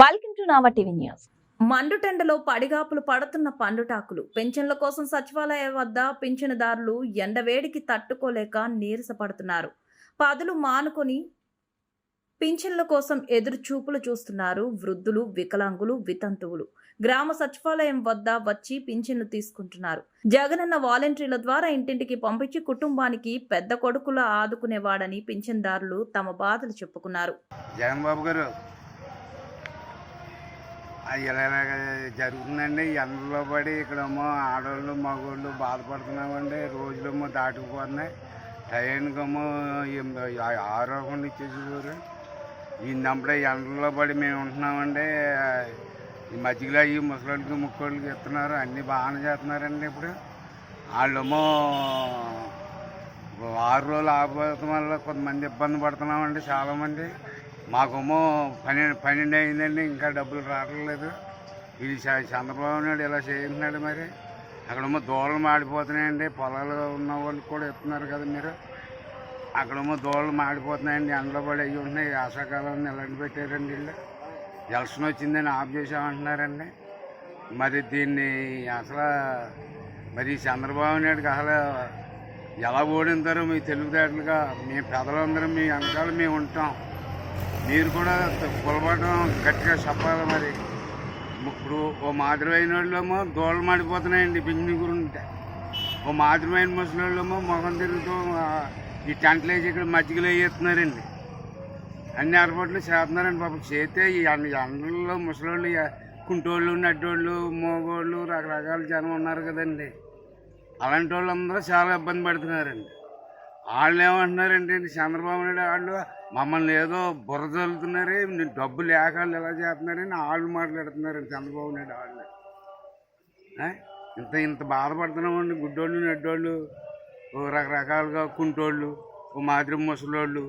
Welcome to Nava TV news మండుటెండలో పడిగాపులు పడుతున్న పండుటాకులు. పెన్షన్ల కోసం సచివాలయ వద్ద పింఛనుదారులు ఎండవేడికి తట్టుకోలేక నీరసపడుతున్నారు. పదులు మానుకొని పింఛన్ల కోసం ఎదురు చూపులు చూస్తున్నారు వృద్ధులు వికలాంగులు వితంతువులు. గ్రామ సచివాలయం వద్ద వచ్చి పింఛన్లు తీసుకుంటున్నారు. జగనన్న వాలంటీర్ల ద్వారా ఇంటింటికి పంపించి కుటుంబానికి పెద్ద కొడుకులా ఆదుకునేవాడని పింఛన్దారులు తమ బాధలు చెప్పుకున్నారు. జగన్ బాబు గారు ఇలాగ జరుగుతుందండి. ఎండలో పడి ఇక్కడేమో ఆడవాళ్ళు మగవాళ్ళు బాధపడుతున్నామండి. రోజులేమో దాటుకుపోతున్నాయి టైంకేమో ఆరోగ్యం ఇచ్చేసేవారు ఈ నంపడే ఎండలో పడి మేము ఉంటున్నామండి. ఈ మధ్యలో ఈ ముసలోళ్ళకి ముక్కోళ్ళకి ఇస్తున్నారు. అన్నీ బాగానే చేస్తున్నారండి ఇప్పుడు. వాళ్ళేమో ఆరు రోజులు ఆగిపోవడం వల్ల కొంతమంది ఇబ్బంది పడుతున్నామండి చాలామంది. మాకేమో పన్నెండు పన్నెండు అయిందండి ఇంకా డబ్బులు రావట్లేదు. ఇది చ- చంద్రబాబు నాయుడు ఇలా చేస్తున్నాడు మరి. అక్కడేమో దూడలు మాడిపోతున్నాయండి. పొలాలు ఉన్న వాళ్ళకి కూడా ఇస్తున్నారు కదా మీరు. అక్కడేమో దూడలు మాడిపోతున్నాయండి. ఎండలో పడి అయ్యి ఉన్నాయి ఆశాకాలం నిలబడి పెట్టారండి వీళ్ళు. ఎలక్షన్ వచ్చిందని ఆఫ్ చేసామంటున్నారండి మరి దీన్ని అసలు మరి చంద్రబాబు నాయుడుకి అసలు ఎలా ఓడింతారో మీ తెలుగుదేటలుగా మీ పెదలందరూ మీ వెనకాల మేము ఉంటాం. మీరు కూడా పొలపడడం గట్టిగా చెప్పాలి మరి. ఇప్పుడు ఓ మాదిరిమైన వాళ్ళేమో దోళ్ళు మాడిపోతున్నాయండి బింజి గురుంటే ఓ మాదిరిమైన ముసలిళ్ళేమో మొహం తిరుగుతూ ఈ టెంట్లు వేసి ఇక్కడ మజ్జిగలు వేస్తున్నారండి అన్ని ఏర్పాట్లు చేస్తున్నారండి పాపం. చేస్తే ఈ ఎండల్లో ముసలోళ్ళు కుంటోళ్ళు నడ్డోళ్ళు మోగోళ్ళు రకరకాల జనం ఉన్నారు కదండి. అలాంటి వాళ్ళందరూ చాలా ఇబ్బంది పడుతున్నారండి. వాళ్ళు ఏమంటున్నారంటే చంద్రబాబు నాయుడు వాళ్ళు మమ్మల్ని ఏదో బుర్ర చల్లుతున్నారు నేను డబ్బు లేక వాళ్ళు ఎలా చేస్తున్నారని వాళ్ళు మాట్లాడుతున్నారండి చంద్రబాబు నాయుడు వాళ్ళు ఇంత ఇంత బాధపడుతున్నామండి గుడ్డోళ్ళు నెడ్డోళ్ళు రకరకాలుగా కుంటోళ్ళు ఓ మాదిరి ముసలోళ్ళు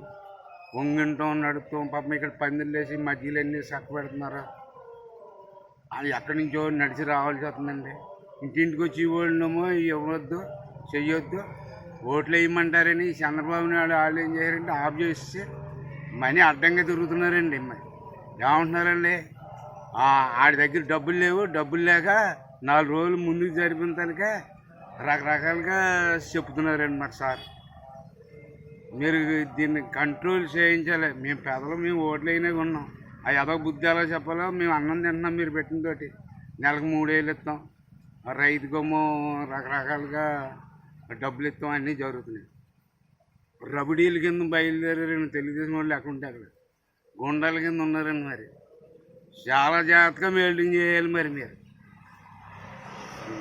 వంగింటాం నడుపుతాం పాపం ఇక్కడ పందిళ్ళు వేసి మధ్యలో అన్నీ చక్క పెడుతున్నారు? అది ఎక్కడి నుంచో నడిచి రావాల్సి వస్తుందండి. ఇంటింటికి వచ్చి ఇవ్వడమో ఇవ్వద్దు చెయ్యొద్దు. ఓట్లు వేయమంటారని చంద్రబాబు నాయుడు వాళ్ళు ఏం చేశారంటే ఆఫ్ చేసి మనీ అడ్డంగా తిరుగుతున్నారండి. మరి ఏమంటున్నారండి? ఆడి దగ్గర డబ్బులు లేవు డబ్బులు లేక నాలుగు రోజులు ముందుకు జరిపిన తనక రకరకాలుగా చెప్తున్నారండి మాకు సార్. మీరు దీన్ని కంట్రోల్ చేయించాలి. మేము పెదలు మేము ఓట్లు అయినా ఉన్నాం. ఆ ఏదో బుద్ధి ఎలా చెప్పాలో మేము అన్నం తింటున్నాం మీరు పెట్టిన తోటి. నెలకు మూడేళ్ళు ఇస్తాం. రైతుకేమో రకరకాలుగా డబ్బులు ఇస్తాం అన్నీ జరుగుతున్నాయి రబడీల కింద బయలుదేరారండి తెలుగుదేశం వాళ్ళు ఎక్కడ ఉంటే అక్కడ గుండాల కింద ఉన్నారండి మరి చాలా జాగ్రత్తగా మెయింటైన్ చేయాలి మరి మీరు